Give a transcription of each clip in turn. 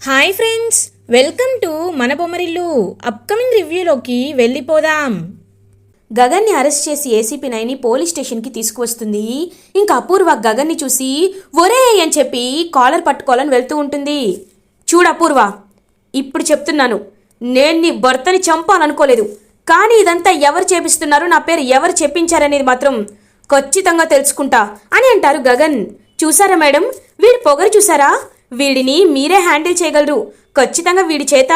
Hi friends welcome to మన Bommarillu upcoming రివ్యూలోకి వెళ్ళిపోదాం. గగన్ని అరెస్ట్ చేసి ఏసీపీ నైని పోలీస్ స్టేషన్కి తీసుకువస్తుంది. ఇంకా అపూర్వ గగన్ని చూసి ఒరే అని చెప్పి కాలర్ పట్టుకోవాలని వెళ్తూ ఉంటుంది. చూడు అపూర్వ ఇప్పుడు చెప్తున్నాను నేను నీ భర్తని చంపాలనుకోలేదు కానీ ఇదంతా ఎవరు చేపిస్తున్నారు నా పేరు ఎవరు చెప్పించారనేది మాత్రం ఖచ్చితంగా తెలుసుకుంటా అని అంటారు గగన్. చూసారా మేడం? వీడి పొగరు చూసారా? వీడిని మీరే హ్యాండిల్ చేయగలరు. ఖచ్చితంగా వీడి చేత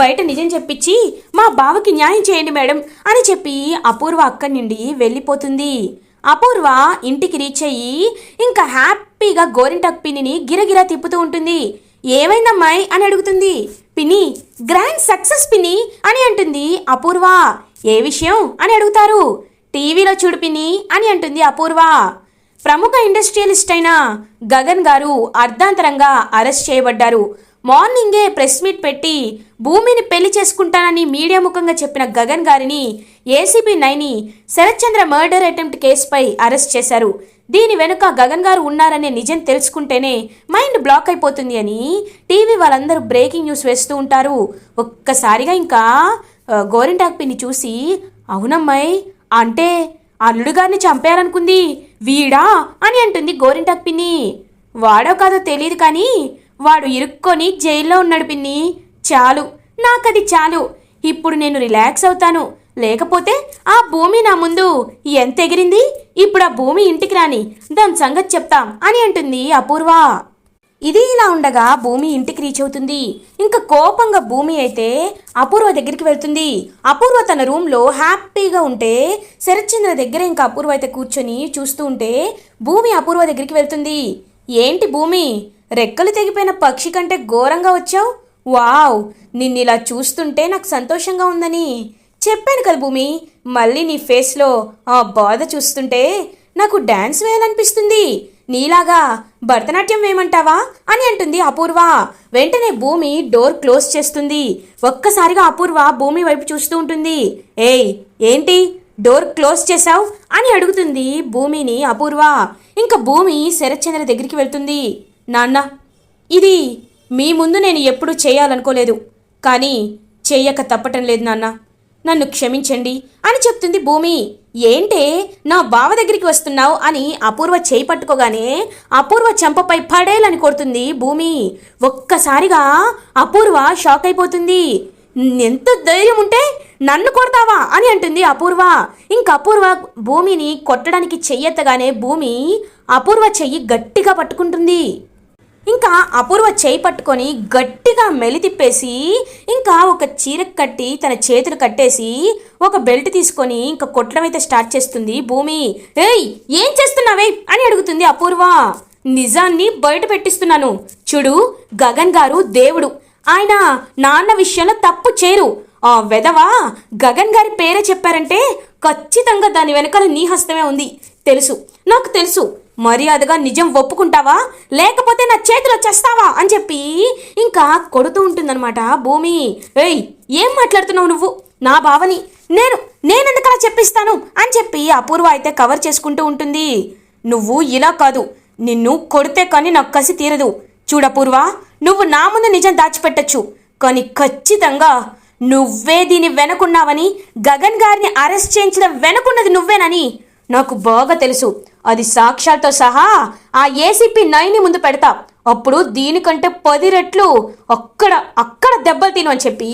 బయట నిజం చెప్పించి మా బావకి న్యాయం చేయండి మేడం అని చెప్పి అపూర్వ అక్కడి నుండి వెళ్ళిపోతుంది. అపూర్వ ఇంటికి రీచ్ అయ్యి ఇంకా హ్యాపీగా గోరింటాక్ పిన్నిని గిరగిరా తిప్పుతూ ఉంటుంది. ఏమైందమ్మాయి అని అడుగుతుంది. పిన్ని గ్రాండ్ సక్సెస్ పిన్ని అని అంటుంది అపూర్వ. ఏ విషయం అని అడుగుతారు. టీవీలో చూడు పిన్ని అని అంటుంది అపూర్వ. ప్రముఖ ఇండస్ట్రియలిస్ట్ అయిన గగన్ గారు అర్ధాంతరంగా అరెస్ట్ చేయబడ్డారు. మార్నింగే ప్రెస్ మీట్ పెట్టి భూమిని పెళ్ళి చేసుకుంటానని మీడియా ముఖంగా చెప్పిన గగన్ గారిని ACP Naini Sharatchandra murder attempt కేసుపై అరెస్ట్ చేశారు. దీని వెనుక గగన్ గారు ఉన్నారనే నిజం తెలుసుకుంటేనే మైండ్ బ్లాక్ అయిపోతుంది అని టీవీ వాళ్ళందరూ బ్రేకింగ్ న్యూస్ వేస్తూ ఉంటారు. ఒక్కసారిగా ఇంకా ఆ, గోరింటాక్ పిన్ని చూసి అవునమ్మాయి అంటే అల్లుడు గారిని చంపారనుకుంది. వీడా? అని అంటుంది గోరింటాక్ పిన్ని. వాడో కాదో తెలియదు కానీ వాడు ఇరుక్కొని జైల్లో ఉన్నాడు పిన్ని. చాలు. నాకది చాలు. ఇప్పుడు నేను రిలాక్స్ అవుతాను. లేకపోతే ఆ భూమి నా ముందు. ఎంత ఎగిరింది ఇప్పుడు ఆ భూమి ఇంటికి రాని. దాని సంగతి చెప్తాం అని అంటుంది అపూర్వ. ఇది ఇలా ఉండగా భూమి ఇంటికి రీచ్ అవుతుంది. ఇంకా కోపంగా భూమి అయితే అపూర్వ దగ్గరికి వెళ్తుంది. అపూర్వ తన రూమ్లో హ్యాపీగా ఉంటే శరత్చంద్ర దగ్గర ఇంకా అపూర్వ అయితే కూర్చొని చూస్తూ ఉంటే భూమి అపూర్వ దగ్గరికి వెళ్తుంది. ఏంటి భూమి? రెక్కలు తెగిపోయిన పక్షి కంటే ఘోరంగా వచ్చావు? వావ్! నిన్ను ఇలా చూస్తుంటే నాకు సంతోషంగా ఉందని. చెప్పాను కదా భూమి మళ్ళీ నీ ఫేస్లో ఆ బాధ చూస్తుంటే నాకు డ్యాన్స్ వేయాలనిపిస్తుంది. నీలాగా భరతనాట్యం వేయమంటావా అని అంటుంది అపూర్వ. వెంటనే భూమి డోర్ క్లోజ్ చేస్తుంది. ఒక్కసారిగా అపూర్వ భూమి వైపు చూస్తూ ఉంటుంది. ఏయ్ ఏంటి? డోర్ క్లోజ్ చేశావు? అని అడుగుతుంది భూమిని అపూర్వ. ఇంకా భూమి శరత్చంద్ర దగ్గరికి వెళ్తుంది. నాన్న ఇది మీ ముందు నేను ఎప్పుడూ చేయాలనుకోలేదు. కానీ చెయ్యక తప్పటం లేదు నాన్న. నన్ను క్షమించండి అని చెప్తుంది భూమి. ఏంటే? నా బావ దగ్గరికి వస్తున్నావు అని అపూర్వ చేయి పట్టుకోగానే అపూర్వ చెంపపై పడేలని కొడుతుంది భూమి. ఒక్కసారిగా అపూర్వ షాక్ అయిపోతుంది. ఎంత ధైర్యం ఉంటే నన్ను కొడతావా అని అంటుంది అపూర్వ. ఇంక అపూర్వ భూమిని కొట్టడానికి చెయ్యెత్తగానే భూమి అపూర్వ చెయ్యి గట్టిగా పట్టుకుంటుంది. ఇంకా అపూర్వ చేయి పట్టుకొని గట్టిగా మెలి తిప్పేసి ఇంకా ఒక చీర కట్టి తన చేతులు కట్టేసి ఒక బెల్ట్ తీసుకొని ఇంకా కొట్టడం అయితే స్టార్ట్ చేస్తుంది భూమి. ఏయ్ ఏం చేస్తున్నావే? అని అడుగుతుంది అపూర్వ. నిజాన్ని బయట పెట్టిస్తున్నాను. చూడు గగన్ గారు దేవుడు. ఆయన నాన్న విషయంలో తప్పు చేరు ఆ వెధవా గగన్ గారి పేరే చెప్పారంటే ఖచ్చితంగా దాని వెనకాల నీ హస్తమే ఉంది. తెలుసు. నాకు తెలుసు. మర్యాదగా నిజం ఒప్పుకుంటావా? లేకపోతే నా చేతిలో చేస్తావా? అని చెప్పి ఇంకా కొడుతూ ఉంటుందన్నమాట భూమి. ఏయ్ ఏం మాట్లాడుతున్నావు నువ్వు? నా భావని నేను నేనెందుకలా చెప్పిస్తాను? అని చెప్పి అపూర్వ అయితే కవర్ చేసుకుంటూ ఉంటుంది. నువ్వు ఇలా కాదు. నిన్ను కొడితే కానీ నాకు కసి తీరదు. చూడపూర్వ నువ్వు నా ముందు నిజం దాచిపెట్టచ్చు. కానీ ఖచ్చితంగా నువ్వే దీని వెనకున్నావని గగన్ గారిని అరెస్ట్ చేయించడం వెనకున్నది నువ్వేనని నాకు బాగా తెలుసు. అది సాక్ష్యాలతో సహా ఆ ఏసీపీ నైని ముందు పెడతా. అప్పుడు దీనికంటే పది రెట్లు అక్కడ అక్కడ దెబ్బలు తిను అని చెప్పి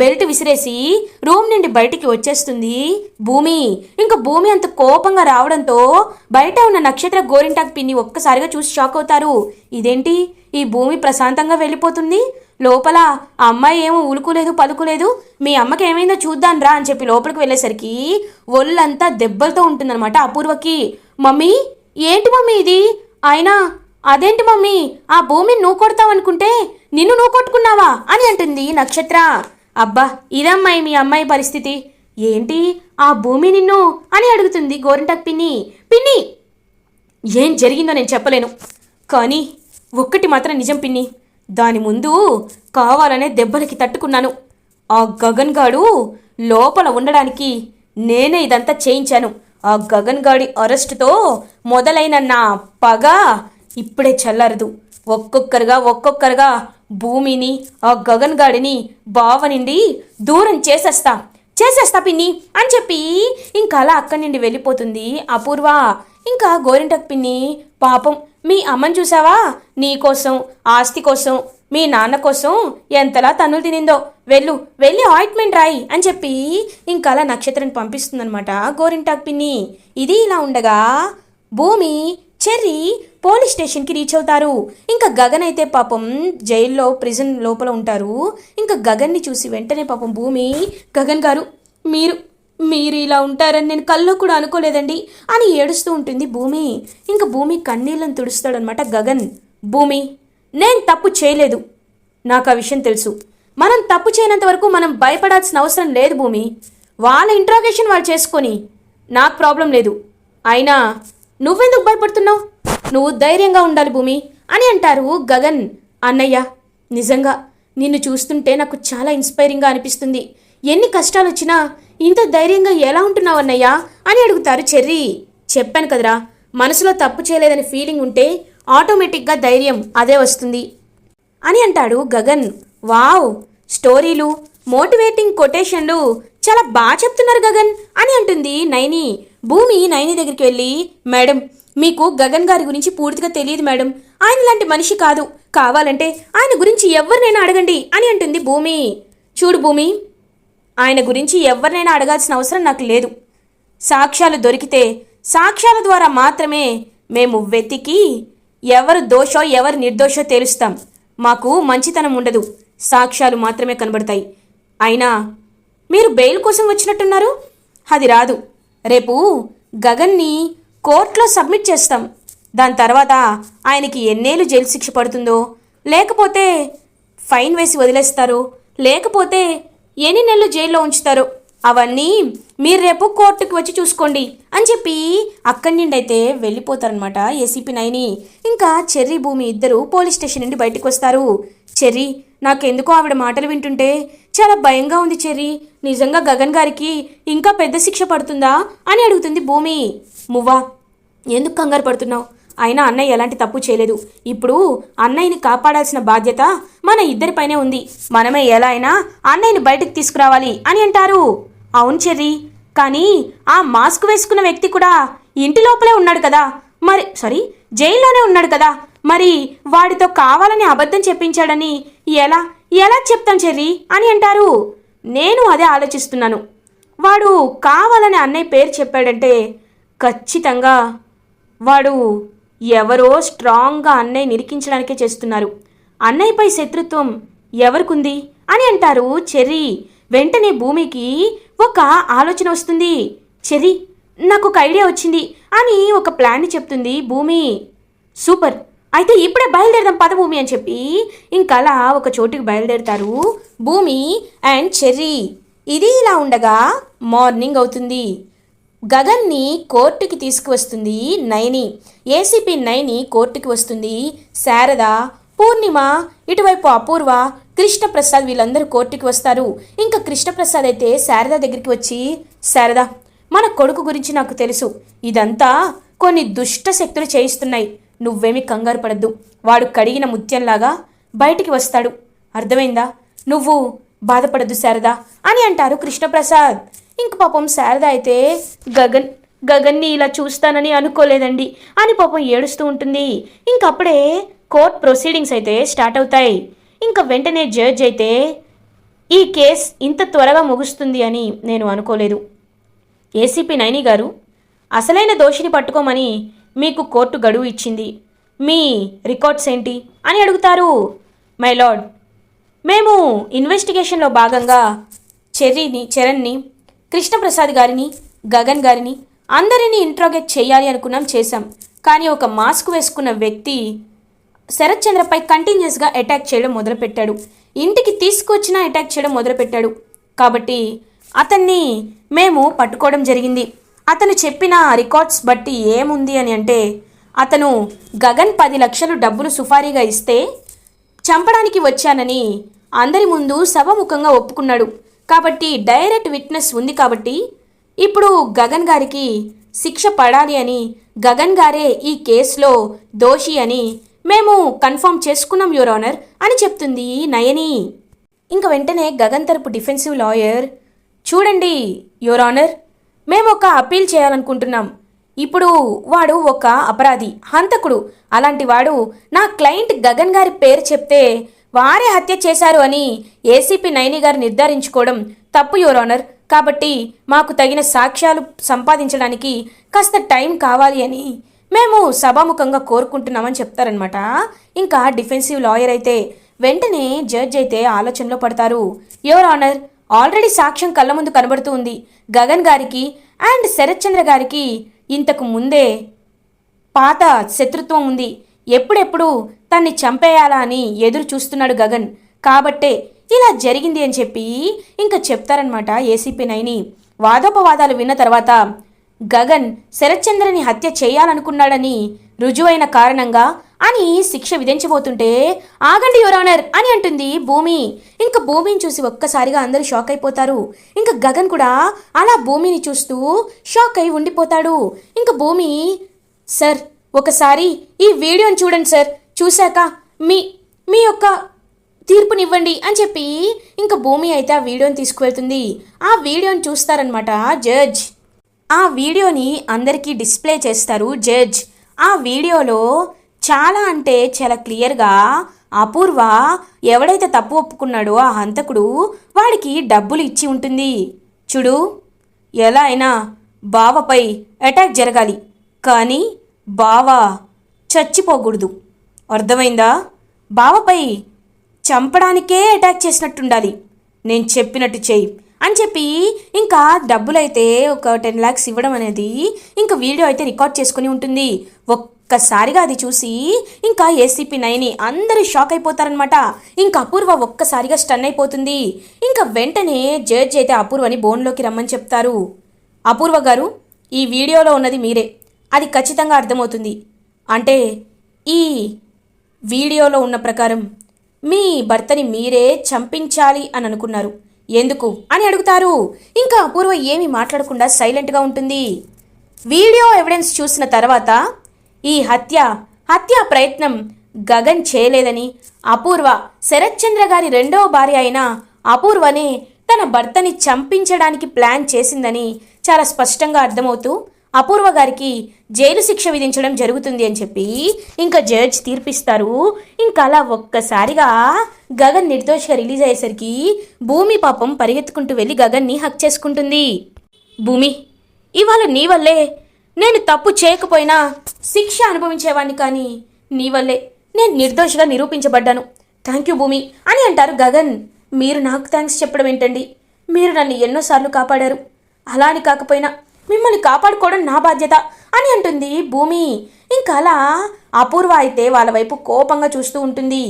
బెల్ట్ విసిరేసి రూమ్ నుండి బయటికి వచ్చేస్తుంది భూమి. ఇంకా భూమి అంత కోపంగా రావడంతో బయట ఉన్న నక్షత్ర గోరింటాకు పిన్ని ఒక్కసారిగా చూసి షాక్ అవుతారు. ఇదేంటి? ఈ భూమి ప్రశాంతంగా వెళ్ళిపోతుంది? లోపల ఆ అమ్మాయి ఏమో ఉలుకులేదు పలుకులేదు. మీ అమ్మకి ఏమైందో చూద్దాం రా అని చెప్పి లోపలికి వెళ్ళేసరికి ఒళ్ళంతా దెబ్బలతో ఉంటుందన్నమాట అపూర్వకి మమ్మీ ఏంటి మమ్మీ ఇది? అయినా అదేంటి మమ్మీ? ఆ భూమిని నువ్వు కొడతావు అనుకుంటే నిన్ను నువ్వు కొట్టుకున్నావా అని అంటుంది నక్షత్ర. అబ్బా ఇదమ్మాయి మీ అమ్మాయి పరిస్థితి. ఏంటి? ఆ భూమి నిన్ను అని అడుగుతుంది గోరింటక్ పిన్ని. పిన్ని! ఏం జరిగిందో నేను చెప్పలేను. కానీ ఒక్కటి మాత్రం నిజం పిన్ని. దాని ముందు కావాలనే దెబ్బలకి తట్టుకున్నాను. ఆ గగన్ గాడు లోపల ఉండడానికి నేనే ఇదంతా చేయించాను. ఆ గగన్ గాడి అరెస్టుతో మొదలైన నా పగ ఇప్పుడే చల్లారదు. ఒక్కొక్కరుగా ఒక్కొక్కరుగా భూమిని ఆ గగన్ గాడిని బావనిండి దూరం చేసేస్తా. చేసేస్తా పిన్ని అని చెప్పి ఇంకా అలా అక్కడి నుండి వెళ్ళిపోతుంది అపూర్వ. ఇంకా గోరింటకు పిన్ని పాపం మీ అమ్మని చూసావా? నీ కోసం ఆస్తి కోసం మీ నాన్న కోసం ఎంతలా తన్నులు తినిందో. వెళ్ళు వెళ్ళి ఆయింట్మెంట్ రాయి అని చెప్పి ఇంకా అలా నక్షత్రం పంపిస్తుందనమాట గోరింటాక్ పిన్ని. ఇది ఇలా ఉండగా భూమి చెర్రీ పోలీస్ స్టేషన్కి రీచ్ అవుతారు. ఇంకా గగన్ అయితే పాపం జైల్లో ప్రిజన్ లోపల ఉంటారు. ఇంకా గగన్ని చూసి వెంటనే పాపం భూమి గగన్ గారు మీరు మీరు ఇలా ఉంటారని నేను కల్లో కూడా అనుకోలేదండి అని ఏడుస్తూ ఉంటుంది భూమి. ఇంకా భూమి కన్నీళ్ళని తుడుస్తాడనమాట గగన్. భూమి నేను తప్పు చేయలేదు. నాకు ఆ విషయం తెలుసు. మనం తప్పు చేయనంత వరకు మనం భయపడాల్సిన అవసరం లేదు భూమి. వాళ్ళ ఇంట్రాగేషన్ వాళ్ళు చేసుకొని నాకు ప్రాబ్లం లేదు. అయినా నువ్వెందుకు భయపడుతున్నావు? నువ్వు ధైర్యంగా ఉండాలి భూమి అని అంటారు గగన్. అన్నయ్య నిజంగా నిన్ను చూస్తుంటే నాకు చాలా ఇన్స్పైరింగ్గా అనిపిస్తుంది. ఎన్ని కష్టాలు వచ్చినా ఇంత ధైర్యంగా ఎలా ఉంటున్నావన్నయ్యా అని అడుగుతారు చెర్రీ. చెప్పాను కదరా మనసులో తప్పు చేయలేదని ఫీలింగ్ ఉంటే ఆటోమేటిక్గా ధైర్యం అదే వస్తుంది అని అంటాడు గగన్. వావ్ స్టోరీలు మోటివేటింగ్ కొటేషన్లు చాలా బాగా చెప్తున్నారు గగన్ అని అంటుంది నైని. భూమి నైని దగ్గరికి వెళ్ళి మేడం మీకు గగన్ గారి గురించి పూర్తిగా తెలియదు మేడం. ఆయన లాంటి మనిషి కాదు. కావాలంటే ఆయన గురించి ఎవరినైనా అడగండి అని అంటుంది భూమి. చూడు భూమి ఆయన గురించి ఎవరినైనా అడగాల్సిన అవసరం నాకు లేదు. సాక్ష్యాలు దొరికితే సాక్ష్యాల ద్వారా మాత్రమే మేము వెతికి ఎవరు దోషో ఎవరు నిర్దోషో తేలుస్తాం. మాకు మంచితనం ఉండదు. సాక్ష్యాలు మాత్రమే కనబడతాయి. అయినా మీరు బెయిల్ కోసం వచ్చినట్టున్నారు? అది రాదు. రేపు గగన్ని కోర్టులో సబ్మిట్ చేస్తాం. దాని తర్వాత ఆయనకి ఎన్నేళ్ళు జైలు శిక్ష పడుతుందో లేకపోతే ఫైన్ వేసి వదిలేస్తారో లేకపోతే ఎన్ని నెలలు జైల్లో ఉంచుతారో? అవన్నీ మీరు రేపు కోర్టుకి వచ్చి చూసుకోండి అని చెప్పి అక్కడి నుండి అయితే వెళ్ళిపోతారనమాట ఏసీపీ నైని ఇంకా చెర్రీ భూమి ఇద్దరు పోలీస్ స్టేషన్ నుండి బయటకు వస్తారు. చెర్రీ నాకెందుకో ఆవిడ మాటలు వింటుంటే చాలా భయంగా ఉంది చెర్రీ. నిజంగా గగన్ గారికి ఇంకా పెద్ద శిక్ష పడుతుందా అని అడుగుతుంది భూమి. మువ్వా ఎందుకు కంగారు పడుతున్నావు? అయినా అన్నయ్య ఎలాంటి తప్పు చేయలేదు. ఇప్పుడు అన్నయ్యని కాపాడాల్సిన బాధ్యత మన ఇద్దరిపైనే ఉంది. మనమే ఎలా అయినా అన్నయ్యని బయటకు తీసుకురావాలి అని అంటారు. అవును చెర్రీ. కానీ ఆ మాస్క్ వేసుకున్న వ్యక్తి కూడా ఇంటి లోపలే ఉన్నాడు కదా. మరి సారీ జైల్లోనే ఉన్నాడు కదా. మరి వాడితో కావాలని అబద్ధం చెప్పించాడని ఎలా ఎలా చెప్తాం చెర్రీ అని అంటారు. నేను అదే ఆలోచిస్తున్నాను. వాడు కావాలని అన్నయ్య పేరు చెప్పాడంటే ఖచ్చితంగా వాడు ఎవరో స్ట్రాంగ్గా అన్నయ్య నిరికించడానికే చేస్తున్నారు. అన్నయ్యపై శత్రుత్వం ఎవరికుంది? అని అంటారు చెర్రీ. వెంటనే భూమికి ఒక ఆలోచన వస్తుంది. చెర్రీ నాకు ఒక ఐడియా వచ్చింది అని ఒక ప్లాన్ చెప్తుంది భూమి. సూపర్. అయితే ఇప్పుడే బయలుదేరదాం పద భూమి అని చెప్పి ఇంకలా ఒక చోటుకి బయలుదేరుతారు భూమి అండ్ చెర్రీ. ఇది ఇలా ఉండగా మార్నింగ్ అవుతుంది. గగన్ని కోర్టుకి తీసుకువస్తుంది నైని ఏసీపీ నైని కోర్టుకి వస్తుంది. శారద పూర్ణిమ ఇటువైపు అపూర్వ కృష్ణప్రసాద్ వీళ్ళందరూ కోర్టుకి వస్తారు. ఇంకా కృష్ణప్రసాద్ అయితే శారద దగ్గరికి వచ్చి శారద మన కొడుకు గురించి నాకు తెలుసు. ఇదంతా కొన్ని దుష్ట శక్తులు చేయిస్తున్నాయి. నువ్వేమి కంగారు పడద్దు. వాడు కడిగిన ముత్యంలాగా బయటికి వస్తాడు. అర్థమైందా? నువ్వు బాధపడద్దు శారదా అని అంటారు కృష్ణప్రసాద్. ఇంక పాపం శారద అయితే గగన్ గగన్ని ఇలా చూస్తానని అనుకోలేదండి. అని పాపం ఏడుస్తూ ఉంటుంది. ఇంకప్పుడే కోర్ట్ ప్రొసీడింగ్స్ అయితే స్టార్ట్ అవుతాయి. ఇంకా వెంటనే జడ్జ్ అయితే ఈ కేస్ ఇంత త్వరగా ముగుస్తుంది అని నేను అనుకోలేదు. ఏసీపీ నైని గారు అసలైన దోషిని పట్టుకోమని మీకు కోర్టు గడువు ఇచ్చింది. మీ రికార్డ్స్ ఏంటి? అని అడుగుతారు. మై లార్డ్ మేము ఇన్వెస్టిగేషన్లో భాగంగా చెర్రీని చరణ్ని కృష్ణప్రసాద్ గారిని గగన్ గారిని అందరినీ ఇంట్రోగేట్ చేయాలి అనుకున్నాం చేశాం. కానీ ఒక మాస్క్ వేసుకున్న వ్యక్తి శరత్ చంద్రపై కంటిన్యూస్గా అటాక్ చేయడం మొదలుపెట్టాడు. ఇంటికి తీసుకొచ్చినా అటాక్ చేయడం మొదలుపెట్టాడు. కాబట్టి అతన్ని మేము పట్టుకోవడం జరిగింది. అతను చెప్పిన రికార్డ్స్ బట్టి ఏముంది అని అంటే అతను గగన్ పది లక్షలు డబ్బులు సుఫారీగా ఇస్తే చంపడానికి వచ్చానని అందరి ముందు సభముఖంగా ఒప్పుకున్నాడు. కాబట్టి డైరెక్ట్ విట్నెస్ ఉంది కాబట్టి ఇప్పుడు గగన్ గారికి శిక్ష పడాలి అని గగన్ గారే ఈ కేసులో దోషి అని మేము కన్ఫర్మ్ చేసుకున్నాం యువర్ ఆనర్ అని చెప్తుంది నయని. ఇంక వెంటనే గగన్ తరపు డిఫెన్సివ్ లాయర్ చూడండి యువర్ ఆనర్ మేము ఒక అప్పీల్ చేయాలనుకుంటున్నాం. ఇప్పుడు వాడు ఒక అపరాధి హంతకుడు. అలాంటి వాడు నా క్లయింట్ గగన్ గారి పేరు చెప్తే వారే హత్య చేశారు అని ఏసీపీ నైని గారు నిర్ధారించుకోవడం తప్పు యువర్ ఆనర్. కాబట్టి మాకు తగిన సాక్ష్యాలు సంపాదించడానికి కాస్త టైం కావాలి అని మేము సభాముఖంగా కోరుకుంటున్నామని చెప్తారనమాట ఇంకా డిఫెన్సివ్ లాయర్ అయితే వెంటనే జడ్జ్ అయితే ఆలోచనలో పడతారు. యువర్ ఆనర్ ఆల్రెడీ సాక్ష్యం కళ్ళ ముందు కనబడుతూ ఉంది. గగన్ గారికి అండ్ శరత్ చంద్ర గారికి ఇంతకు ముందే పాత శత్రుత్వం ఉంది. ఎప్పుడెప్పుడు తన్ని చంపేయాలా అని ఎదురు చూస్తున్నాడు గగన్. కాబట్టే ఇలా జరిగింది అని చెప్పి ఇంకా చెప్తారనమాట ఏసీపీ నైని. వాదోపవాదాలు విన్న తర్వాత గగన్ శరత్చంద్రని హత్య చేయాలనుకున్నాడని రుజువైన కారణంగా అని శిక్ష విధించబోతుంటే ఆగండి యువరానర్ అని అంటుంది భూమి. ఇంకా భూమిని చూసి ఒక్కసారిగా అందరూ షాక్ అయిపోతారు. ఇంకా గగన్ కూడా అలా భూమిని చూస్తూ షాక్ అయి ఉండిపోతాడు. ఇంకా భూమి సార్ ఒకసారి ఈ వీడియోని చూడండి సార్. చూశాక మీ మీ యొక్క తీర్పునివ్వండి అని చెప్పి ఇంకా భూమి అయితే ఆ వీడియోని తీసుకువెళ్తుంది. ఆ వీడియోని చూస్తారనమాట జడ్జ్. ఆ వీడియోని అందరికీ డిస్ప్లే చేస్తారు జడ్జ్. ఆ వీడియోలో చాలా అంటే చాలా క్లియర్గా అపూర్వ ఎవడైతే తప్పు ఒప్పుకున్నాడో ఆ హంతకుడు వాడికి డబ్బులు ఇచ్చి ఉంటుంది. చూడు ఎలా అయినా బావపై అటాక్ జరగాలి. కానీ బావా చచ్చిపోకూడదు. అర్థమైందా? బావపై చంపడానికే అటాక్ చేసినట్టుండాలి. నేను చెప్పినట్టు చెయ్యి అని చెప్పి ఇంకా డబ్బులైతే ఒక టెన్ ల్యాక్స్ ఇవ్వడం అనేది ఇంకా వీడియో అయితే రికార్డ్ చేసుకుని ఉంటుంది. ఒక్కసారిగా అది చూసి ఇంకా ఏసీపీ నైని అందరూ షాక్ అయిపోతారనమాట ఇంకా అపూర్వ ఒక్కసారిగా స్టన్ అయిపోతుంది. ఇంకా వెంటనే జడ్జ్ అయితే అపూర్వని బోన్లోకి రమ్మని చెప్తారు. అపూర్వ గారు ఈ వీడియోలో ఉన్నది మీరే. అది ఖచ్చితంగా అర్థమవుతుంది. అంటే ఈ వీడియోలో ఉన్న ప్రకారం మీ భర్తని మీరే చంపించాలి అని అనుకున్నారు. ఎందుకు? అని అడుగుతారు. ఇంకా అపూర్వ ఏమీ మాట్లాడకుండా సైలెంట్గా ఉంటుంది. వీడియో ఎవిడెన్స్ చూసిన తర్వాత ఈ హత్య హత్య ప్రయత్నం గగన్ చేయలేదని అపూర్వ శరత్చంద్ర గారి రెండవ భార్య అయిన అపూర్వనే తన భర్తని చంపించడానికి ప్లాన్ చేసిందని చాలా స్పష్టంగా అర్థమవుతూ అపూర్వ గారికి జైలు శిక్ష విధించడం జరుగుతుంది అని చెప్పి ఇంకా జడ్జ్ తీర్పిస్తారు. ఇంకా అలా ఒక్కసారిగా గగన్ నిర్దోషిగా రిలీజ్ అయ్యేసరికి భూమి పాపం పరిగెత్తుకుంటూ వెళ్ళి గగన్ని హక్ చేసుకుంటుంది. భూమి ఇవాళ నీ వల్లే నేను తప్పు చేయకపోయినా శిక్ష అనుభవించేవాడిని కానీ నీ వల్లే నేను నిర్దోషిగా నిరూపించబడ్డాను. థ్యాంక్ యూ భూమి అని అంటారు గగన్. మీరు నాకు థ్యాంక్స్ చెప్పడం ఏంటండి? మీరు నన్ను ఎన్నోసార్లు కాపాడారు. అలా అని కాకపోయినా మిమ్మల్ని కాపాడుకోవడం నా బాధ్యత అని అంటుంది భూమి. ఇంకా అలా అపూర్వ అయితే వాళ్ళ వైపు కోపంగా చూస్తూ ఉంటుంది.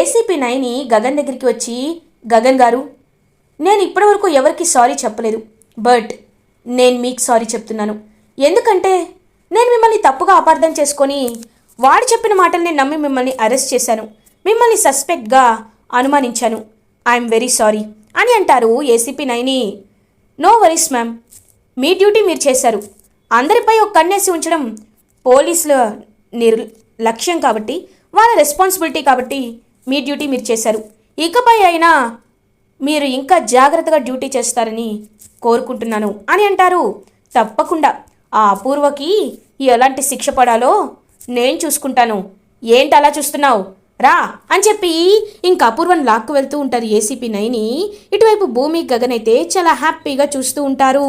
ఏసీపీ నైని గగన్ దగ్గరికి వచ్చి గగన్ గారు నేను ఇప్పటివరకు ఎవరికి సారీ చెప్పలేదు. బట్ నేను మీకు సారీ చెప్తున్నాను. ఎందుకంటే నేను మిమ్మల్ని తప్పుగా అపార్థం చేసుకొని వాడు చెప్పిన మాటల్ని నమ్మి మిమ్మల్ని అరెస్ట్ చేశాను. మిమ్మల్ని సస్పెక్ట్గా అనుమానించాను. ఐఎమ్ వెరీ సారీ అని అంటారు ACP Naini. No worries ma'am. మీ డ్యూటీ మీరు చేశారు. అందరిపై ఒక కన్నేసి ఉంచడం పోలీసుల నిర్ లక్ష్యం కాబట్టి వాళ్ళ రెస్పాన్సిబిలిటీ కాబట్టి మీ డ్యూటీ మీరు చేశారు. ఇకపై అయినా మీరు ఇంకా జాగ్రత్తగా డ్యూటీ చేస్తారని కోరుకుంటున్నాను అని అంటారు. తప్పకుండా. ఆ అపూర్వకి ఎలాంటి శిక్ష పడాలో నేను చూసుకుంటాను. ఏంటి అలా చూస్తున్నావు? రా అని చెప్పి ఇంక అపూర్వం లాక్కు వెళ్తూ ఉంటారు ఏసీపీ నైని. ఇటువైపు భూమి గగనైతే చాలా హ్యాపీగా చూస్తూ ఉంటారు.